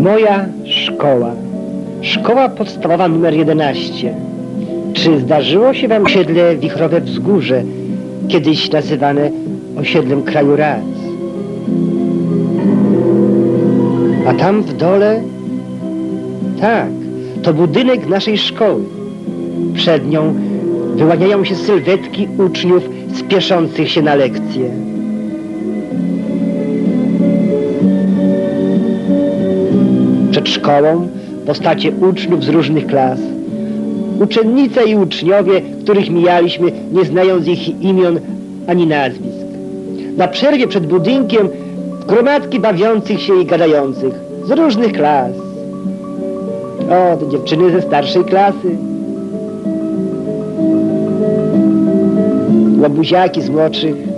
Moja szkoła. Szkoła podstawowa numer 11. Czy zdarzyło się wam osiedle Wichrowe Wzgórze, kiedyś nazywane osiedlem kraju raz? A tam w dole? Tak, to budynek naszej szkoły. Przed nią wyłaniają się sylwetki uczniów spieszących się na lekcje. Przed szkołą postacie uczniów z różnych klas. Uczennice i uczniowie, których mijaliśmy, nie znając ich imion ani nazwisk. Na przerwie przed budynkiem gromadki bawiących się i gadających z różnych klas. O, to dziewczyny ze starszej klasy. Łabuziaki z młodszych.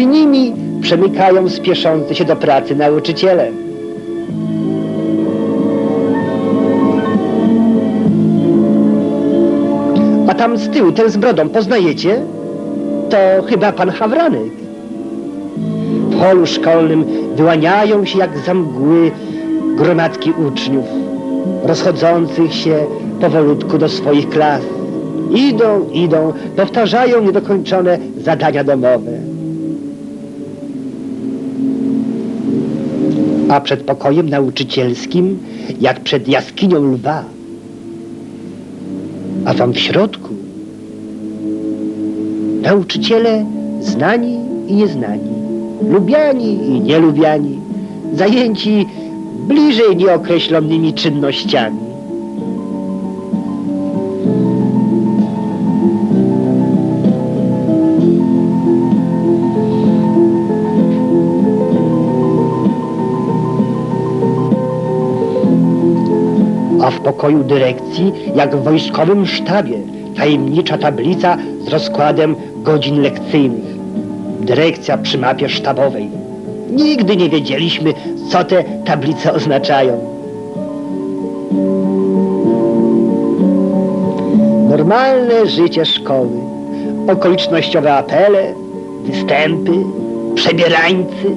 Między nimi przemykają spieszący się do pracy nauczyciele. A tam z tyłu, ten z brodą, poznajecie? To chyba pan Hawranek. W holu szkolnym wyłaniają się jak za mgły gromadki uczniów, rozchodzących się powolutku do swoich klas. Idą, idą, powtarzają niedokończone zadania domowe. A przed pokojem nauczycielskim, jak przed jaskinią lwa. A tam w środku nauczyciele znani i nieznani, lubiani i nielubiani, zajęci bliżej nieokreślonymi czynnościami. W pokoju dyrekcji, jak w wojskowym sztabie, tajemnicza tablica z rozkładem godzin lekcyjnych. Dyrekcja przy mapie sztabowej. Nigdy nie wiedzieliśmy, co te tablice oznaczają. Normalne życie szkoły. Okolicznościowe apele, występy, przebierańcy,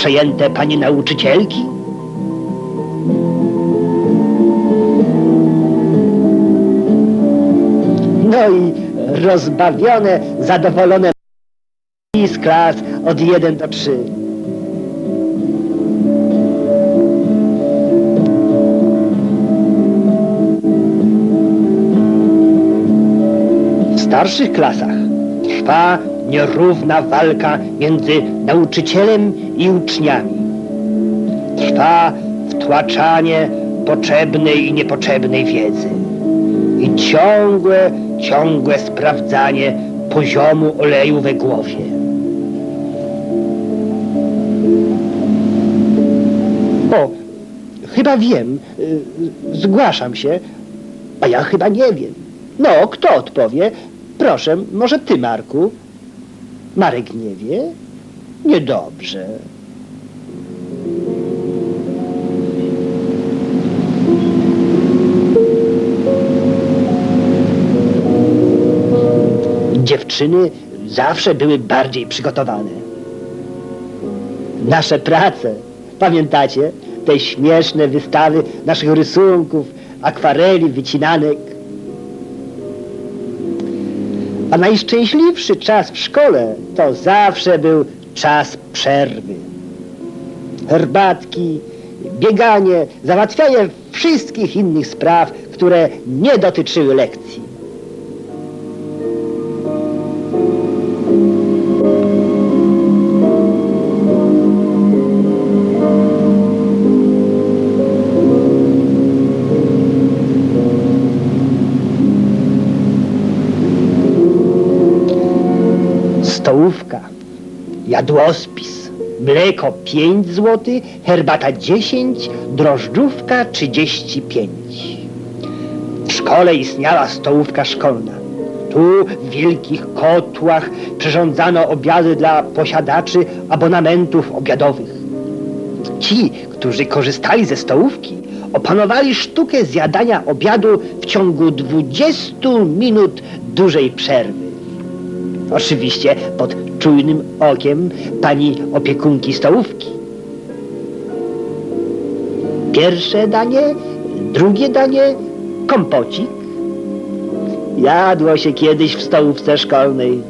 przejęte panie nauczycielki? No i rozbawione, zadowolone z klas od 1 do 3. W starszych klasach trwa nierówna walka między nauczycielem i uczniami. Trwa wtłaczanie potrzebnej i niepotrzebnej wiedzy. I ciągłe, ciągłe sprawdzanie poziomu oleju we głowie. O, chyba wiem. Y, Zgłaszam się, a ja chyba nie wiem. No, kto odpowie? Proszę, może ty, Marku? Marek nie wie? Niedobrze. Dziewczyny zawsze były bardziej przygotowane. Nasze prace, pamiętacie? Te śmieszne wystawy naszych rysunków, akwareli, wycinanek. A najszczęśliwszy czas w szkole to zawsze był czas przerwy. Herbatki, bieganie, załatwianie wszystkich innych spraw, które nie dotyczyły lekcji. Stołówka, jadłospis, mleko 5 zł, herbata 10, drożdżówka 35. W szkole istniała stołówka szkolna. Tu w wielkich kotłach przyrządzano obiady dla posiadaczy abonamentów obiadowych. Ci, którzy korzystali ze stołówki, opanowali sztukę zjadania obiadu w ciągu 20 minut dużej przerwy. Oczywiście pod czujnym okiem pani opiekunki stołówki. Pierwsze danie, drugie danie, kompocik. Jadło się kiedyś w stołówce szkolnej.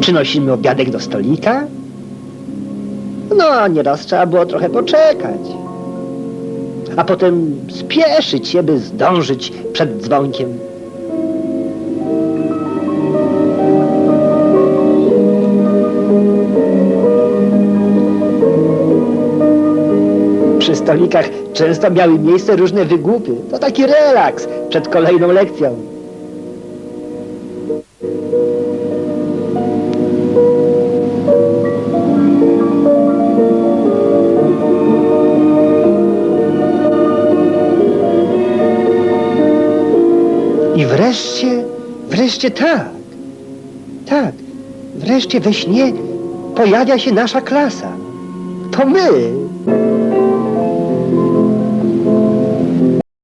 Przynosimy obiadek do stolika. No, nieraz trzeba było trochę poczekać. A potem spieszyć się, by zdążyć przed dzwonkiem. Przy stolikach często miały miejsce różne wygłupy. To taki relaks przed kolejną lekcją. I wreszcie, wreszcie tak, tak, wreszcie we śnie pojawia się nasza klasa. To my.